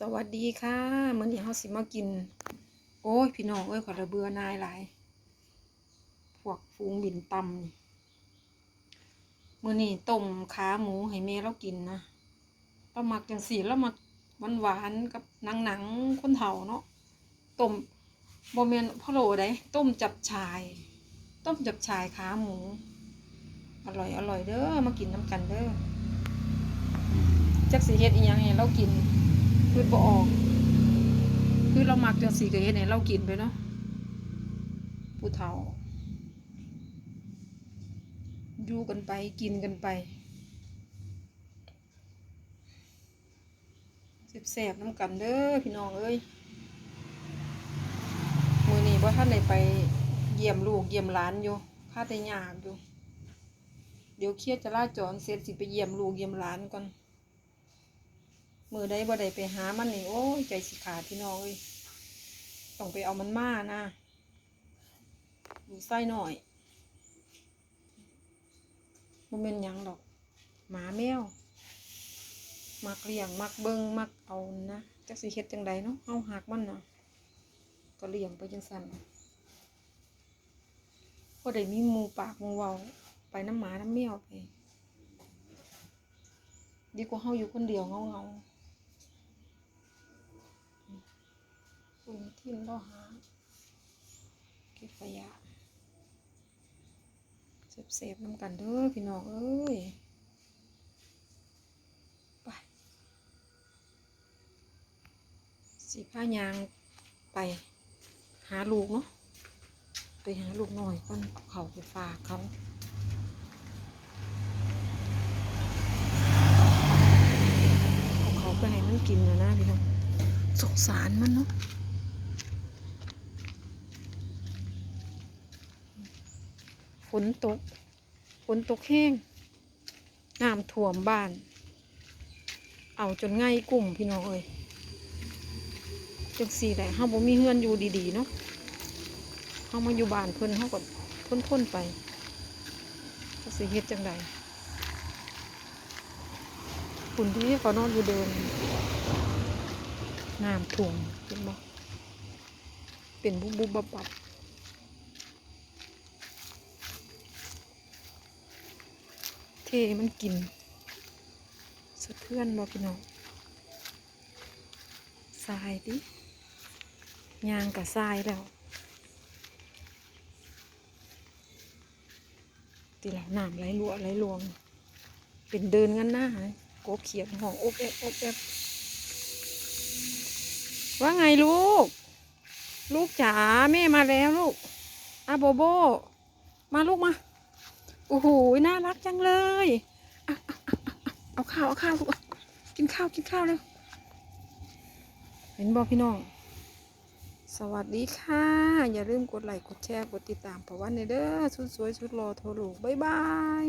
สวัสดีค่ะมื้อนี้เฮาสิมากิน โอ้ยพี่น้องเอ้ยขอระเบือนายหลาย พวกฟูงบินตำนี่มื้อนี้ต้มขาหมูให้แม่เรากินนะเรามักจังซี่แล้วมักหวานๆกับหนังๆคนเฒ่าเนาะต้มบ่แม่นพะโล้ได้ต้มจับฉ่าย ต้มจับฉ่ายขาหมู อร่อยอร่อยเด้อมากินน้ำกันเด้อจักสิเฮ็ดอีหยังให้เรากิน คือบ่ออก คือเรามักจังสีก็เฮ็ดให้เรากินไปเนาะผู้เฒ่า อยู่กันไปกินกันไปแซ่บๆน้ำกันเด้อพี่น้องเอ้ยมือนี้บ่ทันได้ไปเยี่ยมลูกเยี่ยมหลานอยู่ค่าแต่ยากอยู่ เดี๋ยวเครียดจราจรเสร็จสิไปเยี่ยมลูกเยี่ยมหลานก่อน มือได้บ่ได้ไปหามันนี่โอ้ยใจสิขาดพี่น้องเอ้ยต้องไปเอามันมานะดูไส้หน่อยมันเป็นยังดอก หมาแมว มักเลี้ยง มักเบิงมักเอานะจักสิเฮ็ดจังใดเนาะเอาหักมันนะก็เลี้ยงไปจังซั่นก็ได้มีมูปากมูเวาไปน้ำหมาน้ำแมวไปดีกว่าเฮาอยู่คนเดียวเงาเงา ๆคุณทิมเราหาเก็บขยะเสพๆน้ำกันเด้อพี่น้องเอ้ยไปสีผ้ายางไปหาลูกเนาะไปหาลูกหน่อยก่อนเขาไปฝากเขาเอาเขาไปให้มันกินนะนะพี่น้องสงสารมันเนาะ นตกฝนตกแห้งน้ำท่วมบ้าน เอาจนง่ายกลุ่มพี่น้องเอ้ยจังสี่แหละเฮาบ่มีเฮือนอยู่ดีๆเนาะเฮามาอยู่บ้านเพิ่นเฮาก็ทนๆไปก็สิเฮ็ดจังใดคุณที่เขานอนอยู่เดินน้ำท่วมเห็นบ่เป็นบุบบุบบับบับ เทมันกิน สะเทือนบ่พี่น้องทรายดิยางกับทรายแล้วตีแล้วน้ำไหลลัวไหลลวง เป็นเดินกันหน้าเลยกเขียนห้องอบแอบอบแอบว่าไงลูก ลูกจ๋าแม่มาแล้วลูกอาโบโบ มาลูกมา โอ้โห น่ารักจังเลย เอาข้าวเอาข้าวลูกกินข้าวกินข้าวเลยเห็นบอกพี่น้อง สวัสดีค่ะ อย่าลืมกดไลค์กดแชร์กดติดตามเพราะวันในเด้อสุดสวยสุดรอโทรลูกบ๊ายบาย